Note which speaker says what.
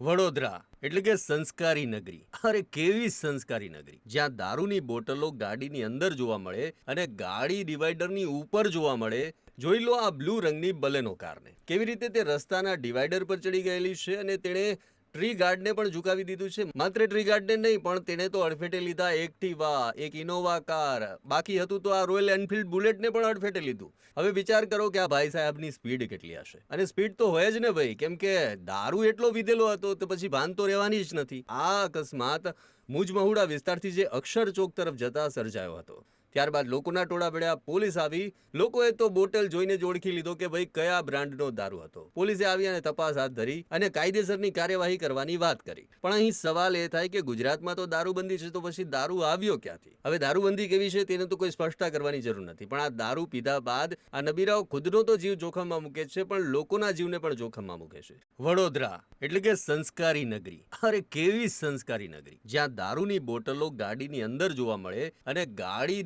Speaker 1: વડોદરા, એટલે કે સંસ્કારી નગરી. અરે, કેવી સંસ્કારી નગરી? જ્યાં દારૂની બોટલો ગાડીની અંદર જોવા મળે અને ગાડી ડિવાઈડરની ઉપર જોવા મળે. જોઈ લો આ બ્લુ રંગની બલેનો કારને. કેવી રીતે તે રસ્તાના ડિવાઈડર પર ચડી ગયેલી છે અને તેણે ટ્રી ગાર્ડને પણ ઝુકાવી દીધું છે. માત્ર ટ્રી ગાર્ડને નહીં, પણ તેણે તો અડફેટે લીધા એક્ટિવા, એક ઇનોવા કાર. બાકી હતું તો આ રોયલ એનફિલ્ડ બુલેટને પણ અડફેટે લીધું. હવે વિચાર કરો કે આ ભાઈ સાહેબની સ્પીડ કેટલી હશે. અને સ્પીડ તો હોય જ ને ભાઈ, કેમ કે દારૂ એટલો વિધેલો હતો તો પછી ભાન તો રહેવાની જ નથી. આ અકસ્માત મુજમહુડા વિસ્તારથી જે અક્ષર ચોક તરફ જતા સર્જાયો હતો. ત્યારબાદ લોકોના ટોળા વેળ્યા પોલીસ આવી. લોકોએ તો બોટલ જોઈને જ ઓળખી લીધો કે ભાઈ કયા બ્રાન્ડનો દારૂ હતો. પોલીસે આવી અને તપાસ હાથ ધરી અને કાયદેસરની કાર્યવાહી કરવાની વાત કરી. પણ અહીં સવાલ એ થાય કે ગુજરાતમાં તો દારૂબંધી છે તો પછી દારૂ આવ્યો ક્યાંથી? હવે દારૂબંધી કેવી છે તેને તો કોઈ સ્પષ્ટતા કરવાની જરૂર નથી. પણ આ દારૂ પીધા બાદ આ નબીરાઓ ખુદનો તો જીવ જોખમમાં મૂકે છે પણ લોકોના જીવને પણ જોખમમાં મૂકે છે. વડોદરા, એટલે કે સંસ્કારી નગરી. અરે કેવી સંસ્કારી નગરી? જ્યાં દારૂની બોટલો ગાડીની અંદર જોવા મળે અને ગાડી